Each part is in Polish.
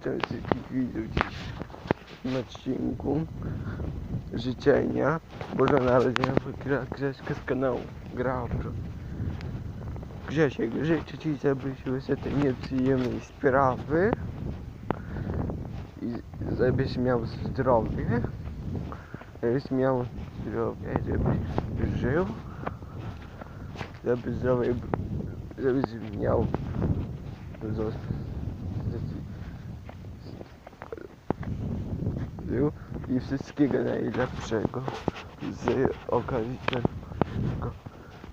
witam wszystkich widzów w odcinku życzenia. Boże Narodzenia Grześka z kanału. Gra Pro. Grzesiek, życzę Ci, żebyś tej nieprzyjemnej sprawy i żebyś miał zdrowie, żebyś miał zdrowie, żebyś żył, żeby zdrowie, żebyś miał żył i wszystkiego najlepszego z okazji Bożego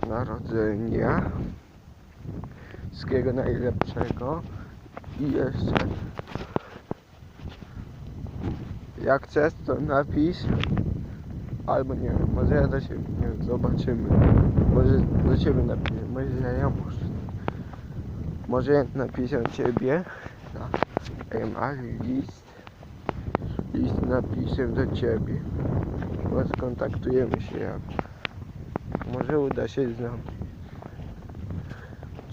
Narodzenia. Wszystkiego najlepszego i jeszcze jak chcesz to napisz albo nie wiem, może ja do ciebie, nie wiem, zobaczymy. Może do ciebie napiszę, może ja muszę. Może napiszę ciebie na masz list. List napiszę do ciebie. Bo skontaktujemy się jak. Może uda się znam.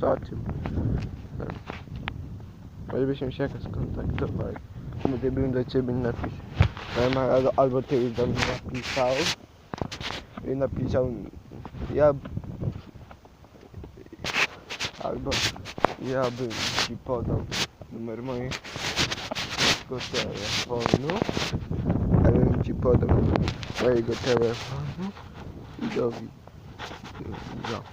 Co ty? Może byśmy się jakoś skontaktowali. Może bym do ciebie napisał. Albo, albo ty do mnie napisał. I napisał. Ja. Albo ja bym ci podał numer mojego telefonu. Bym ci podał mojego telefonu i do wi- do-